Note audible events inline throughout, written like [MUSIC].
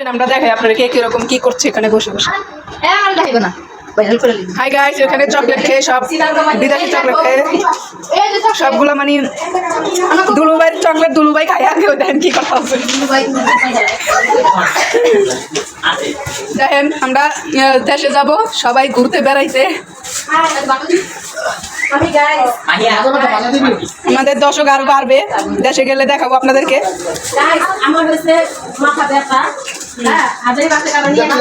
আমরা দেখাই আপনারা কে কীরকম কি করছে এখানে বসে বসে। হ্যাঁ দেখাইব না। হাই গাইস এখানে চকলেট খেয়ে সব বিদেশি চকলেট খেয়ে সবগুলো মানে চকলেট দুলুবাই খাই দেখেন কি কথা দেখেন আমরা দেশে যাব সবাই ঘুরতে বেড়াইতে। গাইস আমাদের দর্শক আরও বাড়বে। দেশে গেলে দেখাবো আপনাদেরকে। আমার হচ্ছে মাথা ব্যথা। হ্যাঁ কারণে মাথা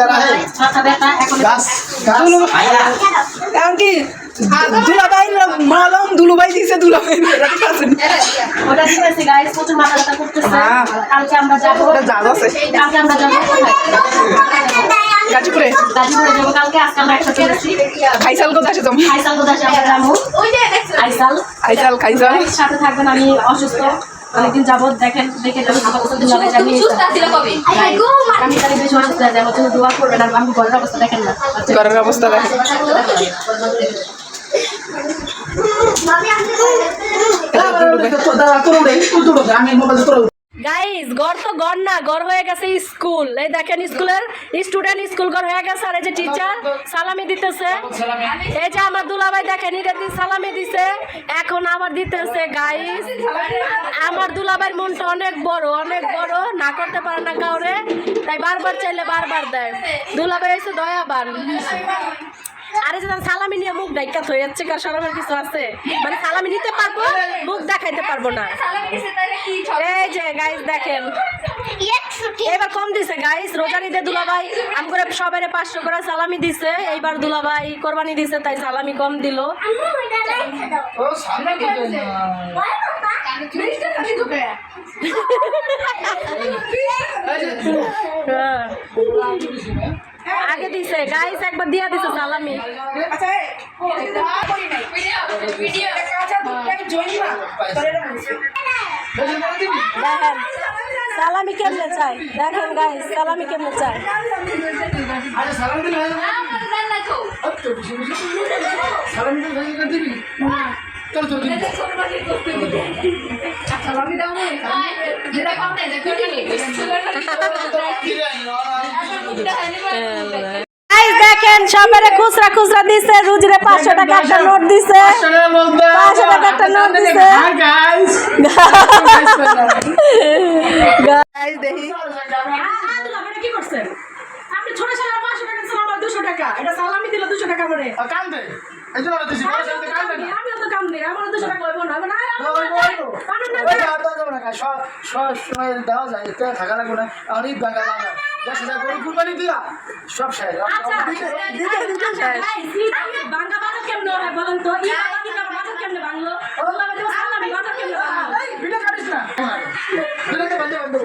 দিছে করতেছে। হ্যাঁ। গাজীপুরে। খাইসাল কোথায় আছে তুমি কোথায় আমরা যাব। আইসাল। খাইসাল। সাথে থাকবেন আমি অসুস্থ। অনেকদিন যাবত দেখেন দেখে যাব ভালো কথা দুলা ভাই জানিয়ে আমি বেশি অসুস্থ হয়ে যাব দোয়া করবেন আর আমি ঘরের অবস্থা দেখেন না। ঘরের অবস্থা দেখেন। গাইস গড় তো গড় না গড় হয়ে গেছে স্কুল। এই দেখেন স্কুলের স্টুডেন্ট স্কুল গড় হয়ে গেছে, আর এই যে টিচার সালামি দিতেছে। এই যে আমার দুলাভাই দেখেন এটা দিয়ে সালামি দিছে, এখন আবার দিতেছে গাইস আমার দুলাভাইয়ের মনটা অনেক বড় অনেক বড়, না করতে পারে না কাউরে। তাই বারবার চাইলে বারবার দেয়। দুলাভাই হচ্ছে দয়াবান। আরে যে সালামি নিয়ে মুখ ডাইকা থয়ে যাচ্ছে কার সরমের কিছু আছে? মানে সালামি নিতে পারব মুখ দেখাইতে পারব না। এই যে গাইস দেখেন। এবার কম দিছে গাইস রোজার ঈদে দুলাভাই আম করে সবাই পাঁচশো করে সালামি দিছে এইবার দুলাভাই কোরবানি দিছে তাই সালামি কম দিল। হ্যাঁ। আগে দিছে গাইস একবার দিয়া দিছে সালামি দেখেন সালামি কেমনে চাই দেখেন গাইস সালামি কেমনে চাই গাইস দেখেন সবারে খুচরা খুচরা দিছে রুজিরে পাঁচশো টাকা একটা নোট দিছে পাঁচশো টাকা একটা নোট দিছে দেখি কি করছেন আপনি ছোট ছেলে পাঁচশো টাকা দিচ্ছেন আমার দুশো টাকা এটা সালামি দিল দুশো টাকা করে আমি তো কাম নেই আমার দুশো টাকা হইব না সব শেষ আচ্ছা বাজার কেমনে বাজার কেমনে বাংলো ভিডিও কাটিস না [LAUGHS] ভিডিওতে বন্ধ বন্ধ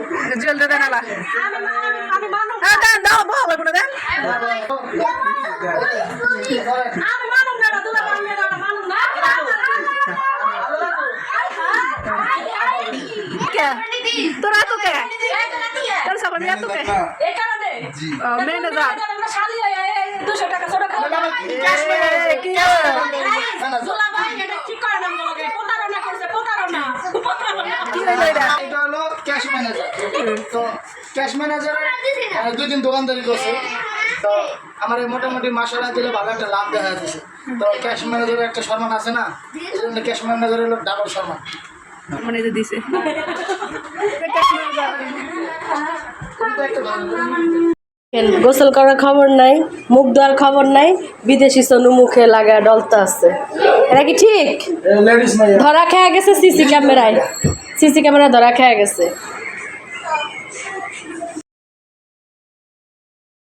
জলদি দেন আলা আমি আমি- আমি মানুষ হ্যাঁ দেন দাও বল কোনো দেন আমি মানুষ না দুলা বাংলা না মানুষ না কে তোরা তো কে তোর সব আমি তো কে এই কারণে মেনে যা আমরা শালি দুশো টাকা ছোট খাব এ, কি দুলা ভাই এটা কি করে না বলগে প্রতারণা করছে প্রতারণা প্রতারণা কি? হইল এটা এটা? হলো ক্যাশ ম্যানেজার তো ক্যাশ ম্যানেজার দুই দিন দোকানদারি করছে। তো আমার এই মোটামুটি মাসালা দিলে ভালো একটা লাভ দেখা যাচ্ছে তো ক্যাশ ম্যানেজারের একটা সম্মান আছে না? এই জন্য ক্যাশ ম্যানেজার হলো ডাবল সম্মান। মানে যে দিছে। গোসল করার খবর নাই মুখ ধোয়ার খবর নাই বিদেশি সনু মুখে লাগা ডলতা আছে। এটা কি ঠিক? ধরা খেয়ে গেছে সিসি ক্যামেরায়। সিসি ক্যামেরা ধরা খেয়ে গেছে।